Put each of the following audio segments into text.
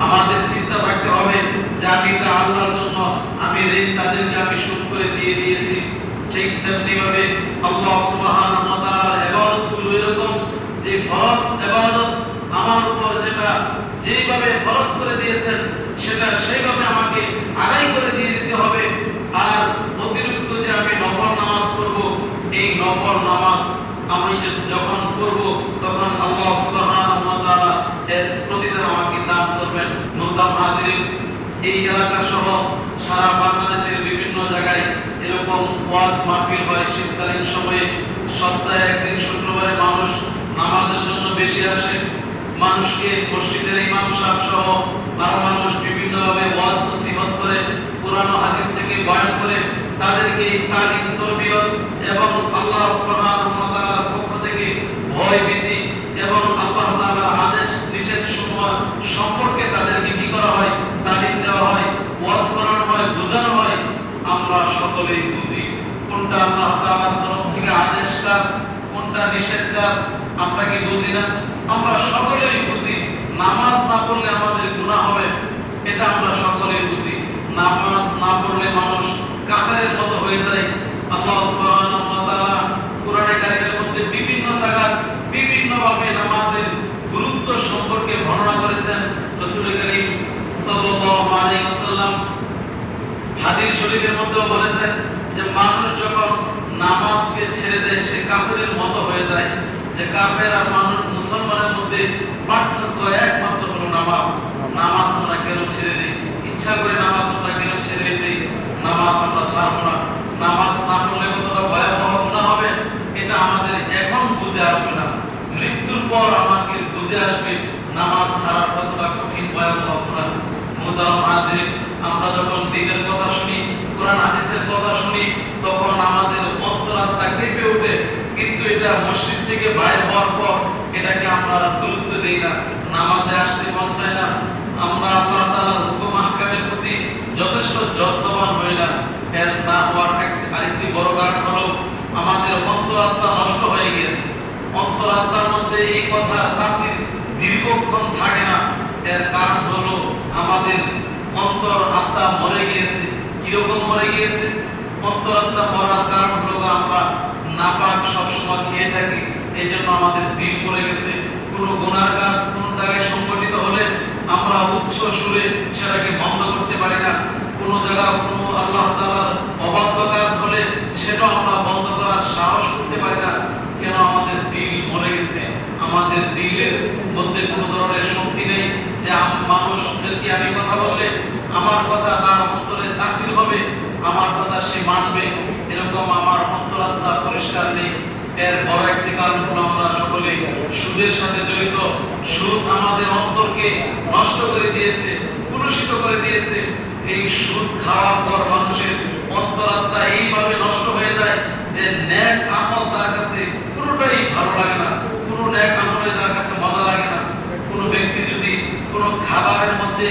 আমাদের চিন্তা রাখতে হবে যে আমি আল্লাহর জন্য আমি ঋণ তাদেরকে আমি শোধ করে দিয়ে দিয়েছি। ঠিক তেমনি ভাবে আল্লাহ সুবহানাহু ওয়া তাআলার ইবাদতগুলো এরকম যে ফরজ ইবাদত আমার উপর যেটা যেভাবে ফরজ করে দিয়েছেন, সেটা সেইভাবে আমাকে আদায় করে দিয়ে দিতে হবে আর অতিরিক্ত যে আমি নফল নামাজ পড়ব এই নফল নামাজ আমি যে- যখন করব তখন আল্লাহ সুবহানাহু ওয়া তাআলা এর প্রতিদান আমাকে দান করবেন মুহতারাম হাজিরিন এই এলাকা সহ সারা বাংলাদেশের বিভিন্ন জায়গায় এরকম ওয়াজ মাহফিল হয়। শীতকালীন সময়ে সপ্তাহে একদিন শুক্রবারে মানুষ নামাজের জন্য বেশি আসে। মানুষকে মসজিদের ইমাম সাহেব সহ আরও মানুষ বিভিন্নভাবে ওয়াজ নসিহত করে পুরানো হাদিস থেকে বয়ান করে তাদেরকে তালিম, তরবিয়ত এবং আল্লাহ সুবহানাহু ওয়া তাআলার পক্ষ থেকে ভয় ভীতি এবং আল্লাহ তাআলার আদেশ নিষেধ সমূহ সম্পর্কে তাদেরকে কি করা হয় তালিম দেওয়া হয় ওয়াজ করানো হয় বোঝানো হয় আমরা সকলেই বুঝি কোনটা আল্লাহ তাআলার তরফ থেকে আদেশ কাজ কোনটা নিষেধ কাজ, আমরা কি বুঝি না? আমরা সকলেই বুঝি, নামাজ না পড়লে আমাদের গুণা হবে, এটা আমরা সকলেই বুঝি নামাজ না পড়লে মানুষ কাফেরের মতো হয়ে যায় আল্লাহ সুবহানাহু ওয়া তাআলা কোরআনে কারিমের মধ্যে বিভিন্ন জায়গায় বিভিন্ন ভাবে নামাজের গুরুত্ব সম্পর্কে বর্ণনা করেছেন রাসূল করিম সাল্লাল্লাহু আলাইহি ওয়াসাল্লাম হাদিস শরীফের মধ্যেও বলেছেন যে মানুষ যখন নামাজকে ছেড়ে দেয় সে কাফেরের মতো হয়ে যায় যে কাফের আর মানুষ মুসলমানের মধ্যে পার্থক্য একমাত্র হলো নামাজ। নামাজ আমরা কেন ছেড়ে দিই? ইচ্ছা করে নামাজ আমরা কেন ছেড়ে দিই? নামাজ আমরা ছাড়বো না। নামাজ না পড়লে কতটা ভয়াবহ গুনাহ হবে? এটা আমাদের এখন বুঝে আসবে না। মৃত্যুর পর আমাকে বুঝে আসবে নামাজ ছাড়ার কতটা কঠিন, ভয়াবহ গুনাহ। মুহতারাম হাজির আমরা যখন দিনের কথা শুনি, কোরআন হাদিসের কথা শুনি, তখন আমাদের এটা মসজিদ থেকে বাইরে হওয়ার পর এটাকে আমরা গুরুত্ব দেই না। নামাজে আসতে মন চায় না। আমরা আল্লাহ তাআলার হুকুম আহকামের প্রতি যথেষ্ট যত্নবান হই না। এর না হওয়ার আরেকটি বড় কারণ হলো আমাদের অন্তরাত্মা নষ্ট হয়ে গিয়েছে। অন্তরাত্মার মধ্যে এই কথা তাসির দীর্ঘক্ষণ থাকে না। এর কারণ হলো আমাদের অন্তর আত্মা মরে গিয়েছে। কীরকম মরে গিয়েছে? অন্তর আত্মা মরার কারণ হলো আমরা নাপাক সবসময় খেয়ে থাকি এই জন্য আমাদের দিল মরে গেছে। কোনো গুনার কাজ কোন জায়গায় সংগঠিত হলে আমরা উচ্চ সুরে সেটাকে বন্ধ করতে পারি না। কোনো জায়গা কোনো আল্লাহ তাআলার অবাধ্য কাজ হলে সেটাও আমরা বন্ধ করার সাহস করতে পারি না। কেন আমাদের দিল মরে গেছে? আমাদের দিলের মধ্যে কোনো ধরনের শক্তি নেই যে আম- মানুষদেরকে আমি কথা বললে আমার কথা তার অন্তরে তাসির হবে, আমার কথা সে মানবে। এরকম আমার অন্তরাত্মা পরিষ্কার নেই। এর বড় একটি কারণ হলো আমরা সকলে সুদের সাথে জড়িত। সুদ আমাদের অন্তরকে নষ্ট করে দিয়েছে কুলুষিত করে দিয়েছে। এই সুদ খাওয়ার পর মানুষের অন্তরাত্মা এইভাবে নষ্ট হয়ে যায় যে ন্যাক আমল তার কাছে পুরোটাই ভালো লাগে না কোনো ন্যাক আমলে তার কাছে মজা লাগে না কোনো ব্যক্তি যদি কোনো খাবারের মধ্যে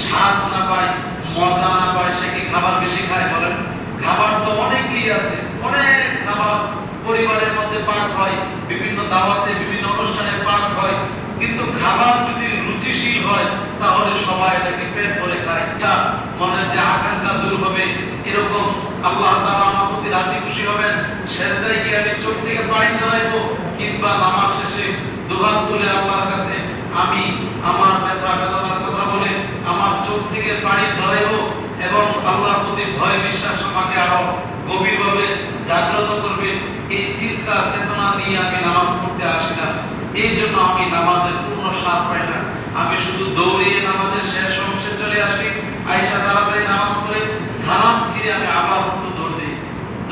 স্বাদ না পায় মজা না পায় সে কি খাবার বেশি খায় বলেন খাবার তো অনেকই আছে অনেক খাবার পরিবারের মধ্যে পাক হয় বিভিন্ন দাওয়াতে বিভিন্ন অনুষ্ঠানে পাক হয় কিন্তু খাবার যদি রুচিশীল হয় তাহলে এটাকে পেট ভরে খায় যা মনের যে আকাঙ্ক্ষা দূর হবে, এরকম আল্লাহ তাআলা আমার প্রতি রাজি খুশি হবেন। সেজদায় গিয়ে আমি চোখ থেকে পানি ঝরাইবো কিংবা নামাজ শেষে দুহাত তুলে আল্লাহর কাছে আমি আমার ব্যথা বেদনার কথা বলে আমার চোখ থেকে পানি ঝরাইবো এবং আল্লাহর প্রতি ভয় বিশ্বাস আমাকে আরও গভীরভাবে জাগ্রত করবে। এই চিন্তা চেতনা নিয়ে আমি নামাজ পড়তে আসি না। এই জন্য আমি নামাজের পূর্ণ স্বাদ পাই না আমি শুধু দৌড়িয়ে নামাজের শেষ অংশে চলে আসি আয়সা তাড়াতাড়ি নামাজ পড়ে সালাম ফিরে আমি আবার একটু দৌড় দিই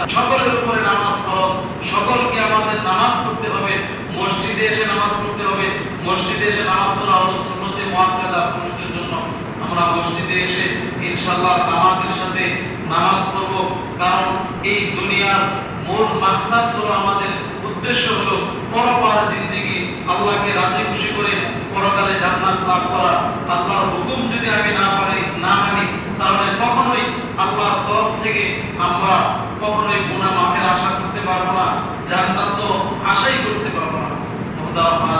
সকলের উপরে নামাজ ফরজ, সকলকে আমাদের নামাজ পড়তে হবে, মসজিদে এসে নামাজ পড়তে হবে, মসজিদে এসে নামাজ পড়া হলো সুন্নতে মুআক্কাদা পুরুষদের জন্য আমরা মসজিদে এসে ইনশাআল্লাহ জামাতের সাথে নামাজ পড়ব। কারণ এই দুনিয়ার মূল মাকসাদ হলো আমাদের উদ্দেশ্য হলো পরপার জিন্দেগি, আল্লাহকে রাজি খুশি করে পরকালে জান্নাত লাভ করা। আল্লাহর হুকুম যদি পারি না No.